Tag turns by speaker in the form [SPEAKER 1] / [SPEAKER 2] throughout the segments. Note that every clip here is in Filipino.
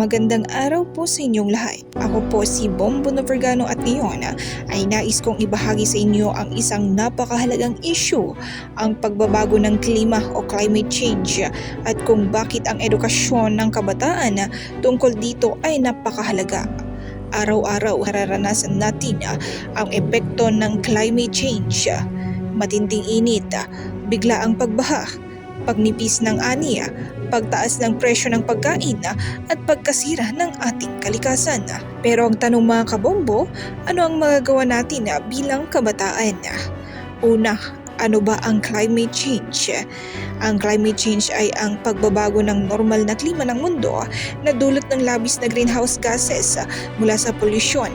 [SPEAKER 1] Magandang araw po sa inyong lahat. Ako po si Bombo Novergano at ngayon ah, ay nais kong ibahagi sa inyo ang isang napakahalagang issue, ang pagbabago ng klima o climate change at kung bakit ang edukasyon ng kabataan ah, tungkol dito ay napakahalaga. Araw-araw nararanasan natin ah, ang epekto ng climate change. Matinding init, ah, bigla ang pagbaha, pagnipis ng ani, pagtaas ng presyo ng pagkain at pagkasira ng ating kalikasan. Pero ang tanong mga kabombo, ano ang magagawa natin bilang kabataan? Una, ano ba ang climate change? Ang climate change ay ang pagbabago ng normal na klima ng mundo na dulot ng labis na greenhouse gases mula sa polusyon,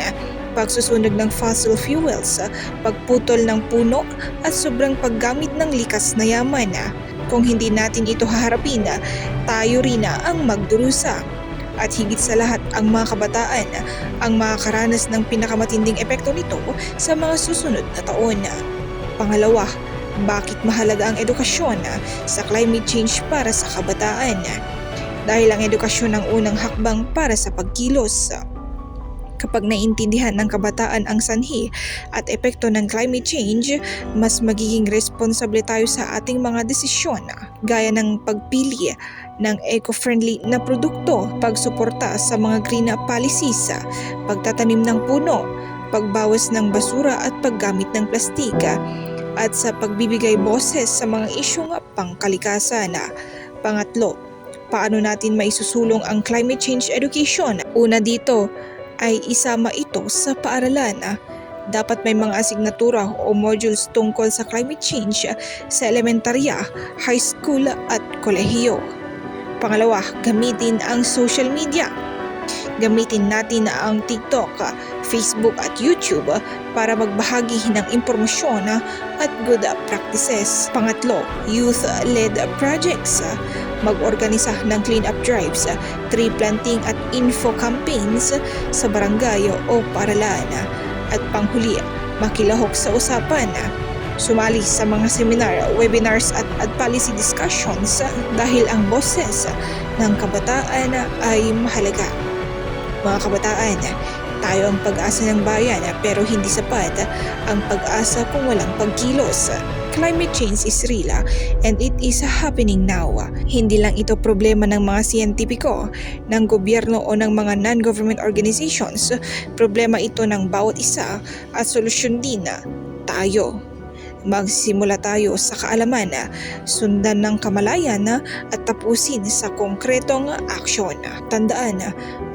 [SPEAKER 1] pagsusunog ng fossil fuels, pagputol ng puno at sobrang paggamit ng likas na yaman. Kung hindi natin ito haharapin, ah, tayo rin na ang magdurusa. At higit sa lahat, ang mga kabataan ang makakaranas ng pinakamatinding epekto nito sa mga susunod na taon. Pangalawa, bakit mahalaga ang edukasyon sa climate change para sa kabataan? Dahil ang edukasyon ang unang hakbang para sa pagkilos. Kapag naiintindihan ng kabataan ang sanhi at epekto ng climate change, mas magiging responsable tayo sa ating mga desisyon gaya ng pagpili ng eco-friendly na produkto, pagsuporta sa mga green policies, pagtatanim ng puno, pagbawas ng basura at paggamit ng plastik, at sa pagbibigay boses sa mga isyong pangkalikasan. Pangatlo, paano natin maisusulong ang climate change education? Una dito ay isama ito sa paaralan. Dapat may mga asignatura o modules tungkol sa climate change sa elementarya, high school at kolehiyo. Pangalawa, gamitin ang social media. Gamitin natin ang TikTok, Facebook at YouTube para magbahagi ng impormasyon at good practices. Pangatlo, youth-led projects. Mag-organisa ng clean-up drives, tree planting at info campaigns sa barangay o paralan. At panghuli, makilahok sa usapan. Sumali sa mga seminar, webinars at, at policy discussions dahil ang boses ng kabataan ay mahalaga. Mga kabataan, tayo ang pag-asa ng bayan pero hindi sapat ang pag-asa kung walang pagkilos. Climate change is real ah, and it is happening now. Hindi lang ito problema ng mga siyentipiko, ng gobyerno o ng mga non-government organizations. Problema ito ng bawat isa at solusyon din tayo. Magsimula tayo sa kaalaman, sundan ng kamalayan at tapusin sa konkretong aksyon. Tandaan,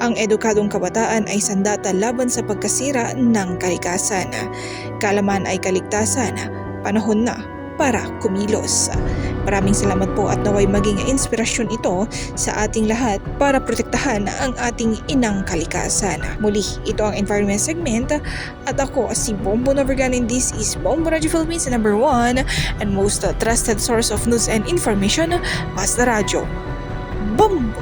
[SPEAKER 1] ang edukadong kabataan ay sandata laban sa pagkasira ng kalikasan. Kaalaman ay kaligtasan. Panahon na para kumilos. Maraming salamat po at naway maging inspirasyon ito sa ating lahat para protektahan ang ating inang kalikasan. Muli, ito ang environment segment at ako si Bombo Novergan and this is Bombo Radio Philippines number one and most trusted source of news and information, Basta Radyo. Bombo!